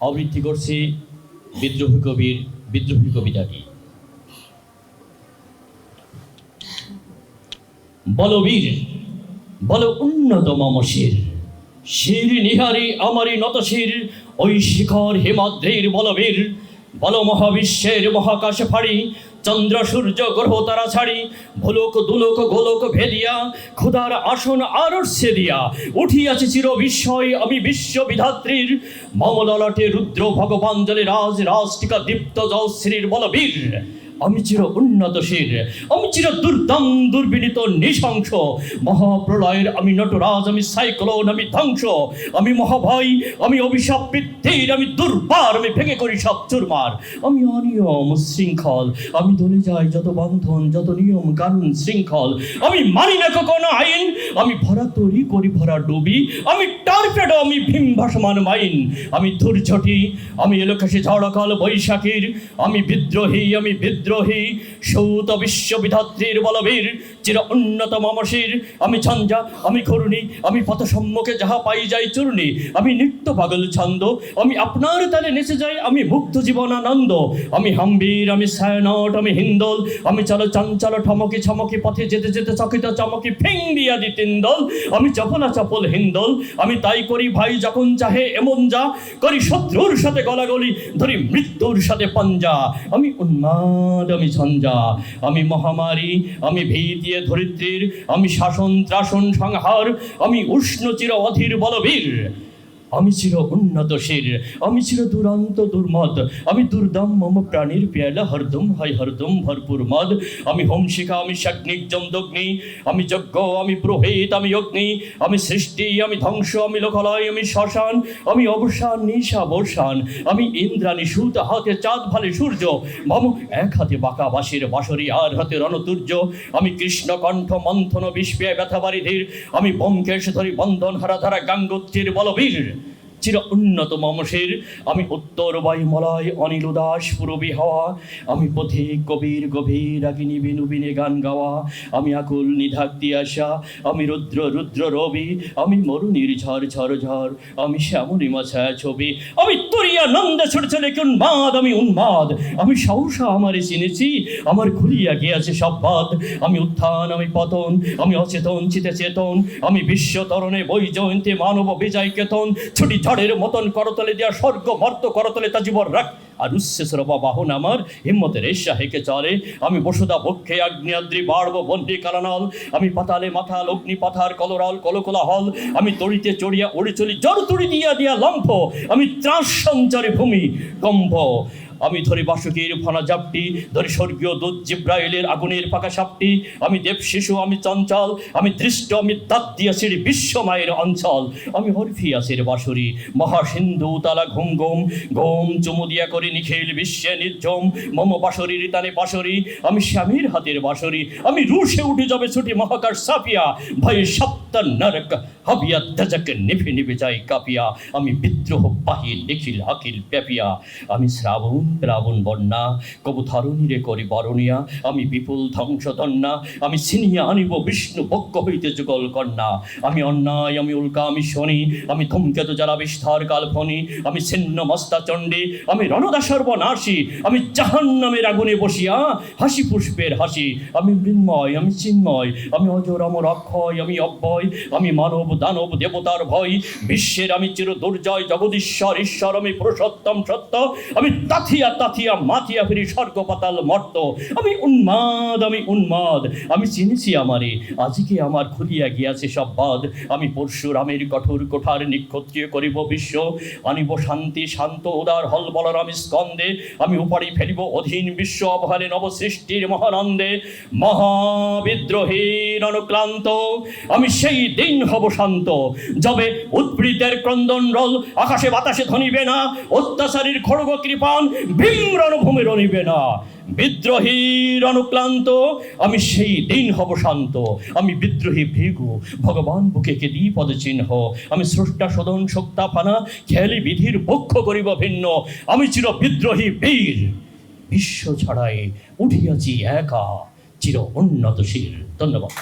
আবৃত্তি করছি বিদ্রোহী কবির, বিদ্রোহী কবিতাটি বলবীর বল উন্নত মম শির নিহারি আমারই নতশির ওই শিখর হিমাদ্রির বলবীর, বল মহাবিশ্বের মহাকাশ ফাড়ি চন্দ্র, সূর্য, গ্রহ তারা ছাড়ি, ভুলোক, দুলোক, গোলক ভেদিয়া, ক্ষুধার আসন আর দিয়া উঠিয়াছি চির বিস্ময়, আমি বিশ্ব বিধাত্রীর। মমললটে রুদ্র ভগবান জলে রাজ রাজটিকা দীপ্ত জয়শ্রীর বলবীর। আমি চির উন্নতশীর আমি চির দুর্দম, দুর্বিনীত, নৃশংস। মহাপ্রলয়ের আমি নটরাজ, আমি সাইক্লোন, আমি ধ্বংস। আমি মহাভয়, আমি অভিশাপ বৃদ্ধির, আমি দুর্বার, আমি ভেঙে করি সব চুরমার। আমি অনিয়ম শৃঙ্খল, আমি ধরে যাই যত বন্ধন, যত নিয়ম কানুন শৃঙ্খল। আমি মানি না কখনো আইন, আমি ভরা তরি করি ভরা ডুবি। আমি টার্পেডো, আমি ভীম ভাসমান মাইন। আমি ধূর্ঝটি, আমি এলোকাশে ঝড়কাল বৈশাখীর। আমি বিদ্রোহী আমি বিদ্রোহী। সৌত বিশ্ববিধাত্রীর বলবীর, চির উন্নত মমশির আমি ঝঞ্ঝা, আমি করুণী আমি পথ সম্মুখে যাহা পাই যাই চূর্ণী। আমি নিত্য পাগল ছন্দ, আমি আপনার তালে নেচে যাই, আমি মুগ্ধ জীবন আনন্দ আমি হাম্বির আমি সায়নট, আমি হিন্দল, আমি চলো চঞ্চল ঠমকি ছমকি পথে যেতে যেতে চকিত চমকি ফিং দিয়া দি তিন্দল। আমি চপলা চপল হিন্দল, আমি তাই করি ভাই যখন চাহে এমন যা। করি শত্রুর সাথে গলাগলি, ধরি মৃত্যুর সাথে পাঞ্জা। আমি উন্মাদ। আমি ঝঞ্ঝা, আমি মহামারী, আমি ভীতিয়ে ধরিত্রীর, আমি শাসন ত্রাসন সংহার আমি উষ্ণ চির অধীর বলবীর। আমি চির উন্নতশীর আমি ছিল দুরান্ত দুর্মদ, আমি দুর্দম মম প্রাণীর পেয়ালা, হরদম হয় হরদম ভরপুর মদ। আমি হোমশিখা, আমি শাগ্নিক জমদগ্নি, আমি যজ্ঞ, আমি প্রভেদ আমি অগ্নি, আমি সৃষ্টি, আমি ধ্বংস, আমি লোকালয়, আমি শ্মশান, আমি অবসান, নিশা বর্ষান, আমি ইন্দ্রাণী সুত, হাতে চাঁদ ভালে সূর্য, মম এক হাতে বাঁকা বাঁশির বাঁশরি আর হাতে রণতুর্য, আমি কৃষ্ণ কণ্ঠ মন্থন বিস্পে ব্যথা বারিধির, আমি ব্যোমকেশ ধরি বন্ধন হারা ধারা গাঙ্গোত্রীর বলবীর। চির উন্নত মমসের আমি উত্তর বায়ুমলয় অনিল উদাস, পুরবী হওয়া। আমি পথে কবির গভীর আকিনি বিনু বিনে গান গাওয়া। আমি আকুল নিধাক্তি আসা আমি রুদ্র রুদ্র রবি। আমি মরুনির ঝড় ঝড় ঝড়, আমি শ্যামলি মাছায়া ছবি। আমি তরিয়া নন্দে ছোট কি উন্মাদ, আমি উন্মাদ। আমি সহসা আমারে চিনেছি, আমার খুলিয়া গিয়াছে সব বাদ আমি উত্থান, আমি পতন, আমি অচেতন, চিতে চেতন। আমি বিশ্ব তরণে বই জয়ন্তী মানব বিজয় কেতন। ছুটি ঝড়ের মতন করতলে দেয়া স্বর্গ মর্ত করতলে তা জীবন রাখ। আর উচ্ছেসর বাহন আমার, হিম্মতের এশা হেঁকে চলে আমি বসুদা বক্ষে আগ্নেয়াদ্রি বাড়ব বন্দি কালানল। আমি পাতালে মাথাল, অগ্নি, পাথার, কলরাল কলকলা হল আমি তড়িতে চড়িয়া ওড়ে চলি জড় তুড়ি দিয়া দিয়া লম্ফ। আমি ত্রাস সঞ্চারে ভূমি কম্ভ আমি ধরি বাসুকীর ফনা জাপটি, ধরি স্বর্গীয় দুধ জিব্রাইলের আগুনের পাকা সাপটি, আমি দেব শিশু, আমি চঞ্চল, আমি দৃষ্ট, আমি দাঁত দিয়াছির বিশ্ব মায়ের অঞ্চল। আমি হরফিয়াসের বাসুরি মহাসিন্ধু তালা ঘুম ঘুম ঘুম চুমু দিয়া করি নিখিল বিশ্বে নির্জম, মম বাসরির তানে বাসরি আমি স্বামীর হাতের বাসরি আমি রুশে উঠে যাবে ছুটি মহাকাশ সাফিয়া, ভয়ে সপ্তাহ নরক হাবিয়া দাজাক নিভে নিভে যায় কাপিয়া, আমি বিদ্রোহ পাহি নিখিল হাকিল প্যাপিয়া আমি শ্রাবণ প্লাবণ বন্যা, কবু ধরণীরে করি বরণিয়া, আমি বিপুল ধ্বংসধন্যা আমি ছিনিয়া আনিব বিষ্ণু পক্ষ হইতে যুগল কন্যা। আমি অন্যায়, আমি উল্কা, আমি শনি, আমি ধূমকেতু যারা বিস্তার কালফনি আমি ছিন্ন মস্তা চণ্ডী, আমি রণদা সর্বনাশী, আমি জাহান নামের আগুনে বসিয়া হাসি পুষ্পের হাসি। আমি মৃন্ময়, আমি চিন্ময়, আমি অজর, অমর অক্ষয়, আমি অব্যয়, আমি মানব, দানব, দেবতার ভয়। বিশ্বের আমি চির দুর্জয় জগদীশ্বর, ঈশ্বর, আমি পুরুষোত্তম সত্য, আমি তাথিয়া তাথিয়া মাথিয়া ফিরি স্বর্গ পাতাল মর্ত। আমি উন্মাদ আমি উন্মাদ, আমি চিনেছি আমারে। আজকে আমার খুলিয়া গিয়াছে সব বাদ। আমি পরশুরামের কঠোর কোঠার নিক্ষত্রিয় করিব বিশ্ব। আনিব শান্তি, শান্ত, উদার হল বলার আমি স্কন্দে। আমি উপাড়ি ফেলিব অধীন বিশ্ব অবহারে নবসৃষ্টির মহানন্দে। মহাবিদ্রোহীর অনুক্লান্ত আমি সেই দিন হব শান্ত। যবে উৎপীড়িতের ক্রন্দন রল, আকাশে বাতাসে ধনিবে না। অত্যাচারীর খড়গ কৃপান ভীম রণভূমি রণিবে না। বিদ্রোহীর অনুক্লান্ত আমি সেই দিন হব শান্ত। আমি বিদ্রোহী ভৃগু, ভগবান বুকে কে দিই পদচিহ্ন আমি স্রষ্টা সদন শক্তা ফানা খেয়ালি বিধির পক্ষ করিব ভিন্ন। আমি চির বিদ্রোহী বীর, বিশ্ব ছাড়াই উঠিয়াছি একা, চির উন্নতশীল ধন্যবাদ।